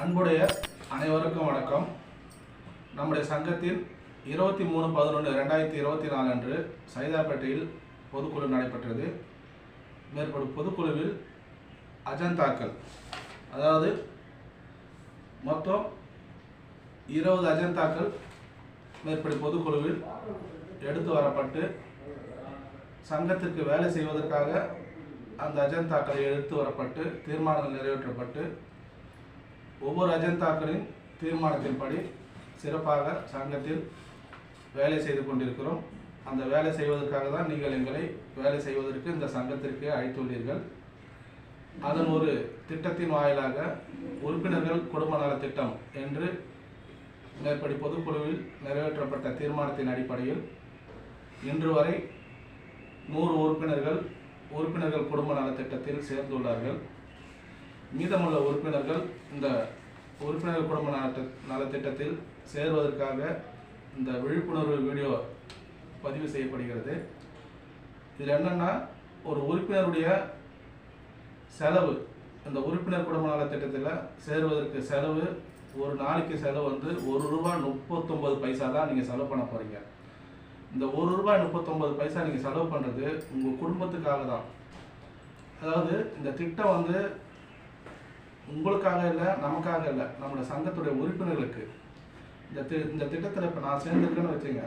அன்புடைய அனைவருக்கும் வணக்கம். நம்முடைய சங்கத்தில் இருபத்தி மூணு பதினொன்று ரெண்டாயிரத்தி இருபத்தி நாலு அன்று சைதாப்பேட்டையில் பொதுக்குழு நடைபெற்றது. மேற்படும் பொதுக்குழுவில் அஜந்தாக்கள். அதாவது மொத்தம் இருபது அஜந்தாக்கள் மேற்படி பொதுக்குழுவில் எடுத்து வரப்பட்டு சங்கத்திற்கு வேலை செய்வதற்காக அந்த அஜந்தாக்களை எடுத்து வரப்பட்டு தீர்மானங்கள் நிறைவேற்றப்பட்டு ஒவ்வொரு அஜந்தாக்களின் தீர்மானத்தின்படி சிறப்பாக சங்கத்தில் வேலை செய்து கொண்டிருக்கிறோம். அந்த வேலை செய்வதற்காக தான் நீங்கள் எங்களை வேலை செய்வதற்கு இந்த சங்கத்திற்கு அழைத்துள்ளீர்கள். அதன் ஒரு திட்டத்தின் வாயிலாக உறுப்பினர்கள் குடும்ப நலத்திட்டம் திட்டம் என்று மேற்படி பொதுக்குழுவில் நிறைவேற்றப்பட்ட தீர்மானத்தின் அடிப்படையில் இன்று வரை நூறு உறுப்பினர்கள் உறுப்பினர்கள் குடும்ப நலத்திட்டத்தில் சேர்ந்துள்ளார்கள். மீதமுள்ள உறுப்பினர்கள் இந்த உறுப்பினர் குடும்ப நல நலத்திட்டத்தில் சேருவதற்காக இந்த விழிப்புணர்வு வீடியோ பதிவு செய்யப்படுகிறது. இதில் என்னென்னா ஒரு உறுப்பினருடைய செலவு இந்த உறுப்பினர் குடும்ப நலத்திட்டத்தில் சேருவதற்கு செலவு ஒரு நாளைக்கு செலவு வந்து ஒரு ரூபாய் முப்பத்தொம்பது பைசா தான் நீங்கள் செலவு பண்ண போகிறீங்க இந்த ஒரு ரூபாய் முப்பத்தொம்பது பைசா நீங்கள் செலவு பண்ணுறது உங்கள் குடும்பத்துக்காக தான். அதாவது இந்த திட்டம் வந்து உங்களுக்காக இல்லை நமக்காக இல்லை நம்மளோட சங்கத்துடைய உறுப்பினர்களுக்கு. இந்த தி இந்த திட்டத்தில் இப்போ நான் சேர்ந்துருக்கேன்னு வச்சுங்க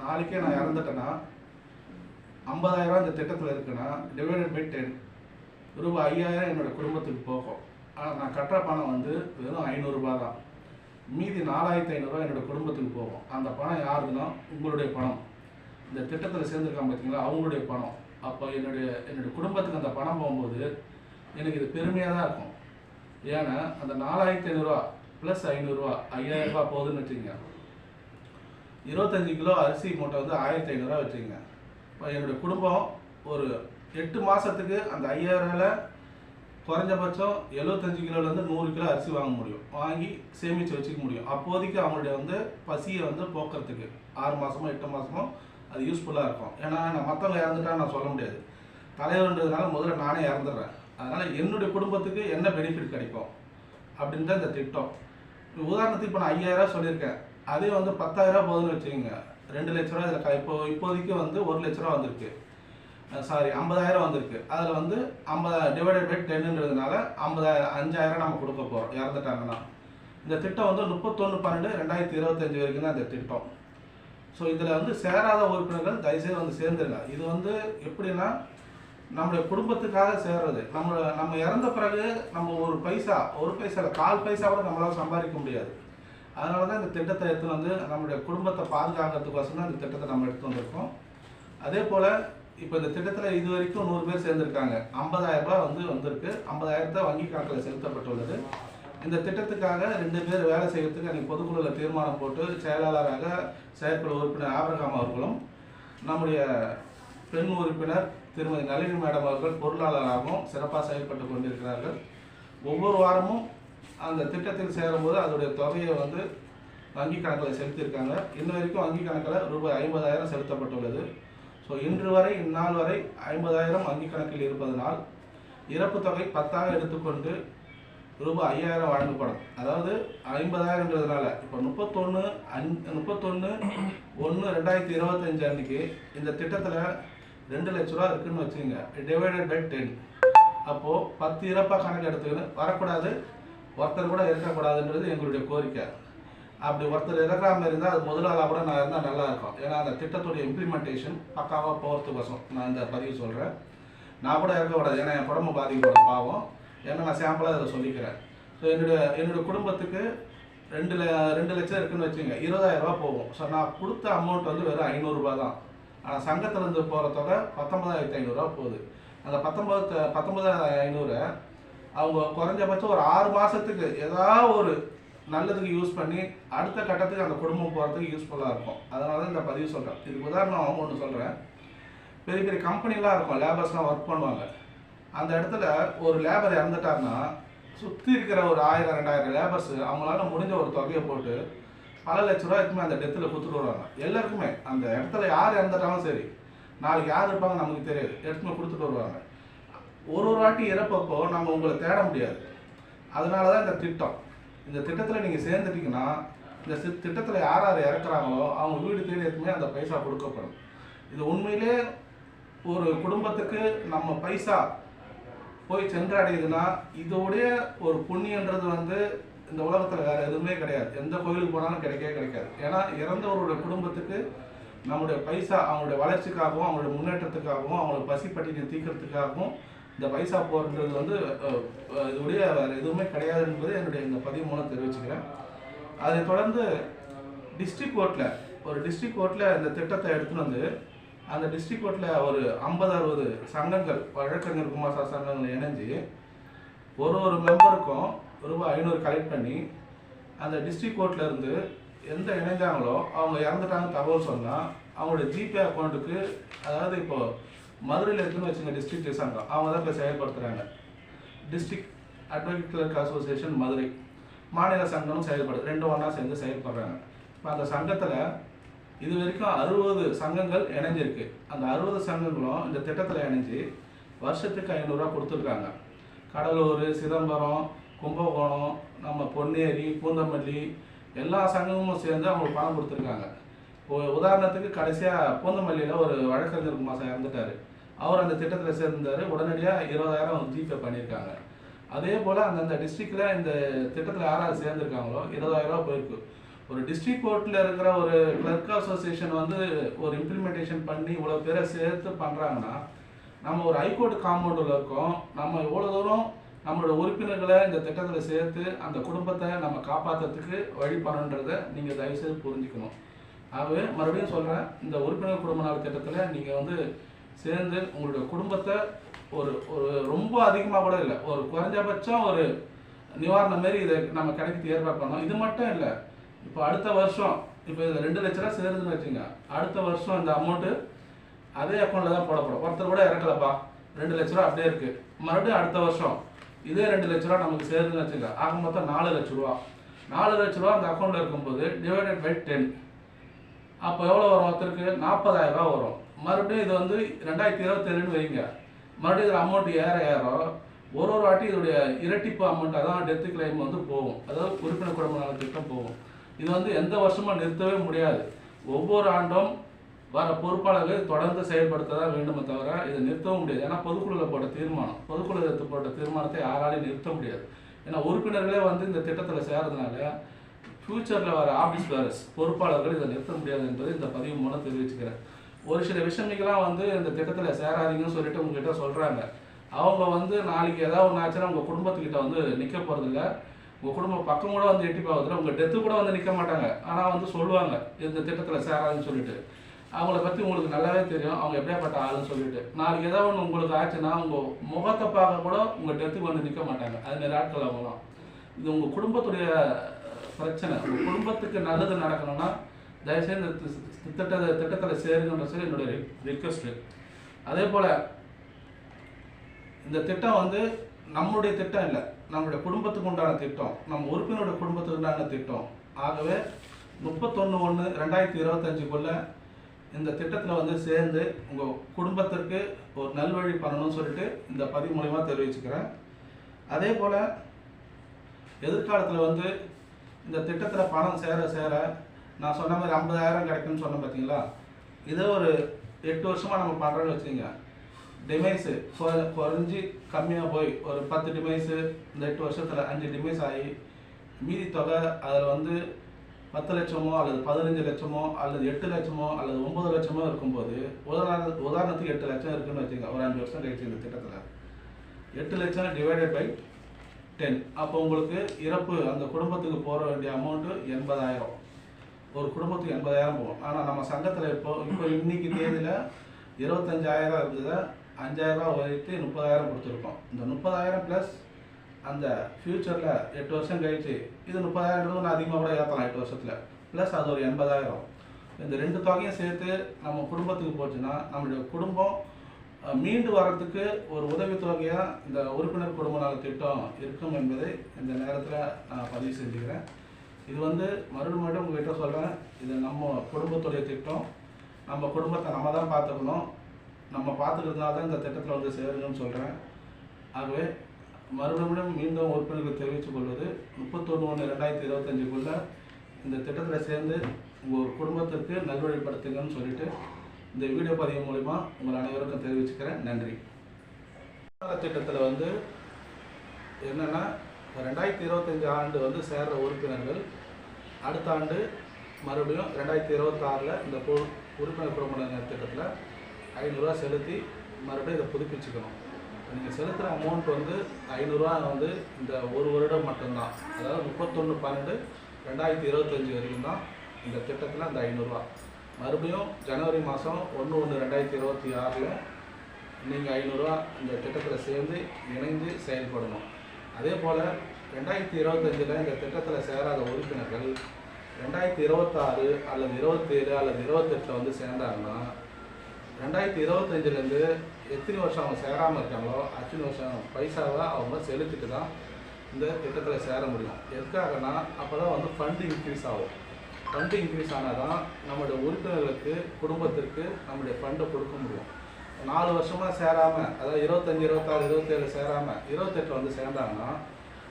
நாளைக்கே நான் இறந்துட்டேன்னா ஐம்பதாயிரம் இந்த திட்டத்தில் இருக்குன்னா டிவைடட் பை டென் ரூபாய் ஐயாயிரம் என்னோட குடும்பத்துக்கு போகும். ஆனால் நான் கட்டுற பணம் வந்து வெறும் ஐநூறுரூபா தான். மீதி நாலாயிரத்தி ஐநூறுரூவா என்னோட குடும்பத்துக்கு போகும். அந்த பணம் யாருதுன்னா உங்களுடைய பணம். இந்த திட்டத்தில் சேர்ந்துருக்காங்க பார்த்தீங்களா அவங்களுடைய பணம். அப்போ என்னுடைய என்னுடைய குடும்பத்துக்கு அந்த பணம் போகும்போது எனக்கு இது பெருமையாக தான் இருக்கும். ஏன்னா அந்த நாலாயிரத்தி ஐநூறுரூவா ப்ளஸ் ஐநூறுரூவா ஐயாயிரம் ரூபா போகுதுன்னு வச்சுக்கோங்க. இருபத்தஞ்சி கிலோ அரிசி மூட்டை வந்து ஆயிரத்தி ஐநூறுரூவா வச்சுக்கோங்க. இப்போ என்னுடைய குடும்பம் ஒரு எட்டு மாதத்துக்கு அந்த ஐயாயிரம்ல குறைஞ்சபட்சம் எழுபத்தஞ்சு கிலோலேருந்து நூறு கிலோ அரிசி வாங்க முடியும். வாங்கி சேமித்து வச்சுக்க முடியும். அப்போதைக்கு அவங்களுடைய வந்து பசியை வந்து போக்குறதுக்கு ஆறு மாதமோ எட்டு மாதமோ அது யூஸ்ஃபுல்லாக இருக்கும். ஏன்னா நான் மற்றவங்க இறந்துட்டா நான் சொல்ல முடியாது. தலைவர்ன்றதுனால முதல்ல நானே இறந்துடுறேன். அதனால் என்னுடைய குடும்பத்துக்கு என்ன பெனிஃபிட் கிடைக்கும்? அப்படின்னு தான் இந்த திட்டம். உதாரணத்துக்கு இப்போ நான் ஐயாயிரம் சொல்லியிருக்கேன். அதே வந்து பத்தாயிரம் போதுன்னு வச்சுக்கோங்க. ரெண்டு லட்ச ரூபா இதில் இப்போ இப்போதைக்கு வந்து ஒரு லட்ச ரூபா வந்திருக்கு. சாரி ஐம்பதாயிரம் வந்திருக்கு. அதில் வந்து ஐம்பது டிவைடட் பை டென்னுன்றதுனால ஐம்பதாயிரம் அஞ்சாயிரம் நம்ம கொடுக்க போகிறோம் இறந்துட்டாங்கன்னா. இந்த திட்டம் வந்து முப்பத்தொன்று பன்னெண்டு ரெண்டாயிரத்தி இருபத்தஞ்சு வரைக்கும் தான் இந்த திட்டம். ஸோ இதில் வந்து சேராத உறுப்பினர்கள் தயவுசெய்து வந்து சேர்ந்துருங்க. இது வந்து எப்படின்னா நம்மளுடைய குடும்பத்துக்காக சேர்றது. நம்ம நம்ம இறந்த பிறகு நம்ம ஒரு பைசா ஒரு பைசா கால் பைசா கூட நம்மளால சம்பாதிக்க முடியாது. அதனால தான் இந்த திட்டத்தை எடுத்து வந்து நம்மளுடைய குடும்பத்தை பாதுகாக்கிறதுக்கோசம் தான் இந்த திட்டத்தை நம்ம எடுத்து வந்திருக்கோம். அதே போல் இப்போ இந்த திட்டத்தில் இது வரைக்கும் நூறு பேர் சேர்ந்துருக்காங்க. ஐம்பதாயிரம் ரூபாய் வந்து வந்திருக்கு. ஐம்பதாயிரத்தை வங்கி கணக்கில் செலுத்தப்பட்டுள்ளது. இந்த திட்டத்துக்காக ரெண்டு பேர் வேலை செய்கிறதுக்கு அன்றைக்கி பொதுக்குழுவில் தீர்மானம் போட்டு செயலாளராக செயற்குழு உறுப்பினர் ஆபிரகாம் அவர்களும் நம்முடைய பெண் உறுப்பினர் திருமதி நளினி மேடம் அவர்கள் பொருளாளராகவும் சிறப்பாக செயல்பட்டு கொண்டிருக்கிறார்கள். ஒவ்வொரு வாரமும் அந்த திட்டத்தில் சேரும்போது அதோடைய தொகையை வந்து வங்கி கணக்கில் செலுத்தியிருக்காங்க. இன்ன வரைக்கும் வங்கி கணக்கில் ரூபாய் ஐம்பதாயிரம் செலுத்தப்பட்டுள்ளது. ஸோ இன்று வரை இந்நாள் வரை ஐம்பதாயிரம் வங்கி கணக்கில் இருப்பதனால் இறப்பு தொகை பத்தாக எடுத்துக்கொண்டு ரூபாய் ஐயாயிரம் வழங்கப்படும். அதாவது ஐம்பதாயிரங்கிறதுனால இப்போ முப்பத்தொன்று அஞ் முப்பத்தொன்று ஒன்று ரெண்டாயிரத்தி இருபத்தஞ்சு அன்னைக்கு இந்த திட்டத்தில் ரெண்டு லட்ச ரூபா இருக்குன்னு வச்சுங்க டிவைடட் பை டென் அப்போது பத்து இறப்பாக கணக்கு எடுத்துக்கணும் வரக்கூடாது ஒருத்தர் கூட இருக்கக்கூடாதுன்றது எங்களுடைய கோரிக்கை. அப்படி ஒருத்தர் இறக்காமல் இருந்தால் அது முதலாளாக கூட நான் இருந்தால் நல்லா இருக்கும். ஏன்னா அந்த திட்டத்துடைய இம்ப்ளிமெண்டேஷன் பக்காவாக போகிறதுக்கோசம் நான் இந்த பதிவு சொல்கிறேன் நான் கூட இருக்கக்கூடாது. ஏன்னா என் உடம்பு பாதிக்கப்படும் பாவம். ஏன்னா நான் சாம்பிளாக இதை சொல்லிக்கிறேன். ஸோ என்னுடைய என்னுடைய குடும்பத்துக்கு ரெண்டு ல ரெண்டு லட்சம் இருக்குன்னு வச்சுங்க இருபதாயிரம் போகும். ஸோ நான் கொடுத்த அமௌண்ட் வந்து வெறும் ஐநூறுரூபா தான். ஆனால் சங்கத்திலேருந்து போகிறதோட பத்தொன்பதாயிரத்தி ஐநூறுரூவா போகுது. அந்த பத்தொன்பது பத்தொன்பதாயிரம் ஐநூறு அவங்க குறைஞ்சபட்சம் ஒரு ஆறு மாதத்துக்கு ஏதாவது ஒரு நல்லதுக்கு யூஸ் பண்ணி அடுத்த கட்டத்துக்கு அந்த குடும்பம் போகிறதுக்கு யூஸ்ஃபுல்லாக இருக்கும். அதனால தான் இந்த பதிவு சொல்கிறேன் இதுக்கு உதாரணம் ஒன்று சொல்கிறேன் பெரிய பெரிய கம்பெனிலாம் இருக்கும். லேபர்ஸ்லாம் ஒர்க் பண்ணுவாங்க. அந்த இடத்துல ஒரு லேபர் இறந்துட்டாருன்னா சுற்றி இருக்கிற ஒரு ஆயிரம் ரெண்டாயிரம் லேபர்ஸ் அவங்களால முடிஞ்ச ஒரு தொகையை போட்டு பல லட்ச ரூபா இருக்குமே அந்த டெத்தில் கொடுத்துட்டு வருவாங்க. எல்லாருக்குமே. அந்த இடத்துல யார் இறந்துட்டாலும் சரி நாளைக்கு யார் இருப்பாங்க நமக்கு தெரியாது. எடுத்துமே கொடுத்துட்டு வருவாங்க. ஒரு ஒரு வாட்டி இறப்பப்போ நம்ம உங்களை தேட முடியாது. அதனால தான் இந்த திட்டம். இந்த திட்டத்தில் நீங்கள் சேர்ந்துட்டீங்கன்னா இந்த திட்டத்தில் யார் யார் இறக்குறாங்களோ அவங்க வீடு தேடி எதுவுமே அந்த பைசா கொடுக்கப்படும். இது உண்மையிலே ஒரு குடும்பத்துக்கு நம்ம பைசா போய் சென்றடையுதுன்னா இதோடைய ஒரு புண்ணியன்றது வந்து இந்த உலகத்தில் வேறு எதுவுமே கிடையாது. எந்த கோயிலுக்கு போனாலும் கிடைக்கவே கிடைக்காது. ஏன்னா இறந்தவரோட குடும்பத்துக்கு நம்முடைய பைசா அவங்களுடைய வளர்ச்சிக்காகவும் அவங்களுடைய முன்னேற்றத்துக்காகவும் அவங்களோட பசி பட்டினி தீக்கிறதுக்காகவும் இந்த பைசா போகிறது வந்து இதோடைய வேறு எதுவுமே கிடையாது என்பது என்னுடைய இந்த பதிவு மூலம் தெரிவிச்சுக்கிறேன். அதை தொடர்ந்து டிஸ்ட்ரிக்ட் கோர்ட்டில் ஒரு டிஸ்ட்ரிக்ட் கோர்ட்டில் இந்த திட்டத்தை எடுத்துன்னு வந்து அந்த டிஸ்ட்ரிக்ட் கோர்ட்டில் ஒரு ஐம்பது அறுபது சங்கங்கள் வழக்கறிஞர் குமாசா சங்கங்கள் இணைஞ்சு ஒரு ஒரு மெம்பருக்கும் ரூபாய் ஐநூறு கலெக்ட் பண்ணி அந்த டிஸ்ட்ரிக்ட் கோர்ட்லேருந்து எந்த இணைஞ்சாங்களோ அவங்க இறந்துட்டாங்க தகவல் சொன்னால் அவங்களோட ஜிபே அக்கௌண்ட்டுக்கு அதாவது இப்போது மதுரையில் இருக்குன்னு வச்சுங்க டிஸ்ட்ரிக்ட் சங்கம் அவங்க தான் இப்போ செயல்படுத்துகிறாங்க district advocate clerk association Madurai மாநில சங்கமும் செயல்படுது ரெண்டும் ஒன்றா சேர்ந்து செயல்படுறாங்க. இப்போ அந்த சங்கத்தில் இது வரைக்கும் அறுபது சங்கங்கள் இணைஞ்சிருக்கு. அந்த அறுபது சங்கங்களும் இந்த திட்டத்தில் இணைஞ்சு வருஷத்துக்கு ஐநூறுரூவா கொடுத்துருக்காங்க. கடலூர் சிதம்பரம் கும்பகோணம் நம்ம பொன்னேரி பூந்தமல்லி எல்லா சங்கமும் சேர்ந்து அவங்களுக்கு பணம் கொடுத்துருக்காங்க. இப்போ உதாரணத்துக்கு கடைசியாக பூந்தமல்லியில் ஒரு வழக்கறிஞர் மாதம் இறந்துட்டார். அவர் அந்த திட்டத்தில் சேர்ந்தார் உடனடியாக இருபதாயிரம் ஜிபே பண்ணியிருக்காங்க. அதே போல் அந்தந்த டிஸ்ட்ரிக்டில் இந்த திட்டத்தில் யாராவது சேர்ந்துருக்காங்களோ இருபதாயிரரூபா போயிருக்கு. ஒரு டிஸ்ட்ரிக்ட் கோர்ட்டில் இருக்கிற ஒரு கிளர்க் அசோசியேஷன் வந்து ஒரு இம்ப்ளிமெண்டேஷன் பண்ணி இவ்வளோ பேரை சேர்த்து பண்ணுறாங்கன்னா நம்ம ஒரு ஹைகோர்ட் காம்பவுண்டில் இருக்கோம். நம்ம எவ்வளோ தூரம் நம்மளோட உறுப்பினர்களை இந்த திட்டத்தில் சேர்த்து அந்த குடும்பத்தை நம்ம காப்பாற்றுறதுக்கு வழி பண்ணணுன்றதை நீங்கள் தயவுசெய்து புரிஞ்சுக்கணும். ஆகவே மறுபடியும் சொல்கிறேன் இந்த உறுப்பினர் குடும்ப நாள் திட்டத்தில் நீங்கள் வந்து சேர்ந்து உங்களுடைய குடும்பத்தை ஒரு ஒரு ரொம்ப அதிகமாக கூட இல்லை ஒரு குறைஞ்சபட்சம் ஒரு நிவாரணம் மாரி இதை நம்ம கிடைக்கிறது ஏற்பாடு பண்ணோம் இது மட்டும் இல்லை இப்போ அடுத்த வருஷம் இப்போ இதில் ரெண்டு லட்ச ரூபா சேருதுன்னு வச்சுங்க அடுத்த வருஷம் இந்த அமௌண்ட்டு அதே அக்கௌண்ட்டில் தான் போடப்படும். ஒருத்தர் கூட இறக்கலப்பா ரெண்டு லட்ச ரூபா அப்படியே இருக்குது மறுபடியும் அடுத்த வருஷம் இதே ரெண்டு லட்ச ரூபா நமக்கு சேர்ந்து வச்சுங்க ஆக மொத்தம் நாலு லட்ச ரூபா. நாலு லட்ச ரூபா அந்த அக்கௌண்ட்டில் இருக்கும்போது டிவைடட் பை டென் அப்போ எவ்வளோ வரும் ஒருத்தருக்கு நாற்பதாயிரம் ரூபா வரும். மறுபடியும் இது வந்து ரெண்டாயிரத்தி இருபத்தேழுன்னு வைங்க. மறுபடியும் இதில் அமௌண்ட் ஏற ஏற ஒரு ஒரு வாட்டி இதோடைய இரட்டிப்பு அமௌண்ட் அதான் டெத்து கிளைம் வந்து போகும். அதாவது உறுப்பினர் குடும்ப நல திட்டம் போகும். இது வந்து எந்த வருஷமும் நிறுத்தவே முடியாது. ஒவ்வொரு ஆண்டும் வர பொறுப்பாளர்கள் தொடர்ந்து செயல்படுத்த தான் வேண்டுமே தவிர இதை நிறுத்தவும் முடியாது. ஏன்னா பொதுக்குழுவில் போட்ட தீர்மானம் பொதுக்குழுவில் போட்ட தீர்மானத்தை யாராலையும் நிறுத்த முடியாது. ஏன்னா உறுப்பினர்களே வந்து இந்த திட்டத்தில் சேர்றதுனால ஃப்யூச்சரில் வர ஆஃபீஸ் வேர்ஸ் பொறுப்பாளர்கள் இதை நிறுத்த முடியாது என்பது இந்த பதிவு மூலம் தெரிவிச்சுக்கிறேன். ஒரு சில விஷயங்களுக்கெல்லாம் வந்து இந்த திட்டத்தில் சேராதீங்கன்னு சொல்லிட்டு உங்ககிட்ட சொல்கிறாங்க அவங்க வந்து நாளைக்கு ஏதாவது ஒன்று ஆச்சுன்னா உங்கள் குடும்பத்துக்கிட்ட வந்து நிற்க போகிறதில்ல உங்கள் குடும்பம் பக்கம் கூட வந்து எட்டி பார்க்கறதில்ல. உங்கள் டெத்து கூட வந்து நிற்க மாட்டாங்க. ஆனால் வந்து சொல்லுவாங்க இந்த திட்டத்தில் சேராதுன்னு சொல்லிட்டு. அவங்கள பற்றி உங்களுக்கு நல்லாவே தெரியும். அவங்க எப்படியாப்பட்ட ஆளுன்னு சொல்லிட்டு. நாளைக்கு ஏதாவது ஒன்று உங்களுக்கு ஆச்சுன்னா உங்கள் முகத்தை பார்க்க கூட உங்கள் டெத்துக்கு வந்து நிற்க மாட்டாங்க. அதுமாரி ஆட்கள் அவங்களாம் இது உங்கள் குடும்பத்துடைய பிரச்சனை. உங்கள் குடும்பத்துக்கு நல்லது நடக்கணும்னா தயவுசெய்து இந்த திட்டத்தை திட்டத்தில் சேருங்கன்ற சொல்லி என்னுடைய ரிக்வஸ்ட்டு அதே போல் இந்த திட்டம் வந்து நம்மளுடைய திட்டம் இல்லை. நம்மளுடைய குடும்பத்துக்கு உண்டான திட்டம். நம்ம உறுப்பினருடைய குடும்பத்துக்கு உண்டான திட்டம். ஆகவே முப்பத்தொன்று ஒன்று ரெண்டாயிரத்தி இருபத்தஞ்சுக்குள்ளே இந்த திட்டத்தில் வந்து சேர்ந்து உங்கள் குடும்பத்திற்கு ஒரு நல்வழி பண்ணணும்னு சொல்லிட்டு இந்த பதிவு மூலயமா தெரிவிச்சுக்கிறேன். அதே போல் எதிர்காலத்தில் வந்து இந்த திட்டத்தில் பணம் சேர சேர நான் சொன்ன மாதிரி ஐம்பதாயிரம் கிடைக்கும்னு சொன்னேன் பார்த்தீங்களா இதே ஒரு எட்டு வருஷமாக நம்ம பண்ணுறோன்னு வச்சுக்கோங்க. டிமைஸு குறைஞ்சி கம்மியாக போய் ஒரு பத்து டிமைஸு இந்த எட்டு வருஷத்தில் அஞ்சு டிமைஸ் ஆகி மீதி தொகை அதில் வந்து பத்து லட்சமோ அல்லது பதினஞ்சு லட்சமோ அல்லது எட்டு லட்சமோ அல்லது ஒன்பது லட்சமோ இருக்கும்போது உதாரண உதாரணத்துக்கு எட்டு லட்சம் இருக்குன்னு வச்சுங்க ஒரு அஞ்சு வருஷம் கழிச்சு இந்த திட்டத்தில். எட்டு லட்சம் டிவைடட் பை டென் அப்போ உங்களுக்கு இறப்பு அந்த குடும்பத்துக்கு போகிற வேண்டிய அமௌண்ட்டு எண்பதாயிரம். ஒரு குடும்பத்துக்கு எண்பதாயிரம் போகும். ஆனால் நம்ம சங்கத்தில் இப்போ இப்போ இன்னைக்கு தேதியில் இருபத்தஞ்சாயிரம் இருந்ததை அஞ்சாயிரம் ரூபாய் முப்பதாயிரம் கொடுத்துருக்கோம். இந்த முப்பதாயிரம் ப்ளஸ் அந்த ஃப்யூச்சரில் எட்டு வருஷம் கழிச்சு இது முப்பதாயிரம் நான் அதிகமாக கூட ஏற்றலாம் எட்டு வருஷத்தில். ப்ளஸ் அது ஒரு எண்பதாயிரம். இந்த ரெண்டு தொகையும் சேர்த்து நம்ம குடும்பத்துக்கு போச்சுன்னா நம்மளுடைய குடும்பம் மீண்டு வரத்துக்கு ஒரு உதவித்தொகையாக இந்த உறுப்பினர் குடும்ப நல திட்டம் இருக்கும் என்பதை இந்த நேரத்தில் நான் பதிவு செஞ்சுக்கிறேன். இது வந்து மறுபடியும் மறுபடியும் உங்ககிட்ட சொல்கிறேன் இது நம்ம குடும்பத்துடைய திட்டம். நம்ம குடும்பத்தை நம்ம தான் பார்த்துக்கணும். நம்ம பார்த்துக்கிறதுனால தான் இந்த திட்டத்தில் வந்து சேருங்கன்னு சொல்கிறேன் ஆகவே மறுபடியும் மீண்டும் உறுப்பினர்கள் தெரிவித்துக் கொள்வது. முப்பத்தொன்று ஒன்று ரெண்டாயிரத்தி இருபத்தஞ்சுக்குள்ள இந்த திட்டத்தில் சேர்ந்து உங்கள் குடும்பத்திற்கு நல்வழிப்படுத்துங்கன்னு சொல்லிட்டு இந்த வீடியோ பதிவு மூலிமா உங்கள் அனைவருக்கும் தெரிவிச்சுக்கிறேன். நன்றி. திட்டத்தில் வந்து என்னென்னா ரெண்டாயிரத்தி இருபத்தஞ்சி ஆண்டு வந்து சேர்ற உறுப்பினர்கள் அடுத்த ஆண்டு மறுபடியும் ரெண்டாயிரத்தி இருபத்தாறில் இந்த உறுப்பினர் குடும்ப திட்டத்தில் ஐநூறுரூவா செலுத்தி மறுபடியும் இதை புதுப்பிச்சுக்கணும். நீங்கள் செலுத்துகிற அமௌண்ட் வந்து ஐநூறுரூவா வந்து இந்த ஒரு வருடம் மட்டும்தான். அதாவது முப்பத்தொன்று பன்னெண்டு ரெண்டாயிரத்தி இருபத்தஞ்சி வரைக்கும் தான் இந்த திட்டத்தில் அந்த ஐநூறுரூவா மறுபடியும் ஜனவரி மாதம் ஒன்று ஒன்று ரெண்டாயிரத்தி இருபத்தி ஆறில் நீங்கள் ஐநூறுரூவா இந்த திட்டத்தில் சேர்ந்து இணைந்து செயல்படணும். அதே போல் ரெண்டாயிரத்தி இருபத்தஞ்சில் இந்த திட்டத்தில் சேராத உறுப்பினர்கள் ரெண்டாயிரத்தி இருபத்தாறு அல்லது இருபத்தேழு அல்லது இருபத்தெட்டில் வந்து சேர்ந்தாங்கன்னா ரெண்டாயிரத்தி இருபத்தஞ்சிலேருந்து எத்தனை வருஷம் அவங்க சேராமல் இருக்காங்களோ அத்தனை வருஷம் பைசாவை அவங்க செலுத்திட்டு தான் இந்த திட்டத்தில் சேர முடியும். எதுக்காகனா அப்போ தான் வந்து ஃபண்டு இன்க்ரீஸ் ஆகும். ஃபண்டு இன்க்ரீஸ் ஆனால் தான் நம்மளுடைய உறுப்பினர்களுக்கு குடும்பத்திற்கு நம்மளுடைய ஃபண்டை கொடுக்க முடியும். நாலு வருஷமாக சேராமல் அதாவது இருபத்தஞ்சி இருபத்தாறு இருபத்தேழு சேராமல் இருபத்தெட்டு வந்து சேர்ந்தாங்கன்னா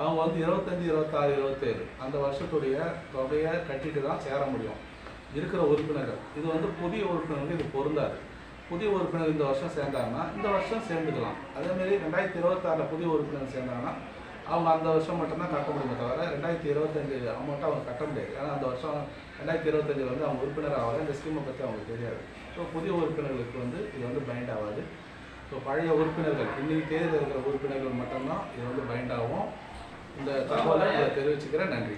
அவங்க வந்து இருபத்தஞ்சி இருபத்தாறு இருபத்தேழு அந்த வருஷத்துடைய தொகையை கட்டிட்டு தான் சேர முடியும். இருக்கிற உறுப்பினர்கள். இது வந்து புதிய உறுப்பினர்களுக்கு இது பொருந்தாது. புதிய உறுப்பினர் இந்த வருஷம் சேர்ந்தாங்கன்னா இந்த வருஷம் சேர்ந்துக்கலாம். அதேமாரி ரெண்டாயிரத்தி இருபத்தாறில் புதிய உறுப்பினர் சேர்ந்தாங்கன்னா அவங்க அந்த வருஷம் மட்டும்தான் கட்ட முடியுமே தவிர ரெண்டாயிரத்தி இருபத்தஞ்சு அமௌண்ட்டை அவங்க கட்ட முடியாது. ஏன்னா அந்த வருஷம் ரெண்டாயிரத்தி இருபத்தஞ்சில் வந்து அவங்க உறுப்பினர் ஆகாது இந்த ஸ்கீமை பற்றி அவங்களுக்கு தெரியாது. ஸோ புதிய உறுப்பினர்களுக்கு வந்து இது வந்து பைண்ட் ஆகாது. ஸோ பழைய உறுப்பினர்கள் இன்னைக்கு தேதியில் இருக்கிற உறுப்பினர்கள் மட்டும்தான் இது வந்து பைண்ட் ஆகும். இந்த தகவலை தெரிவிச்சுக்கிறேன். நன்றி.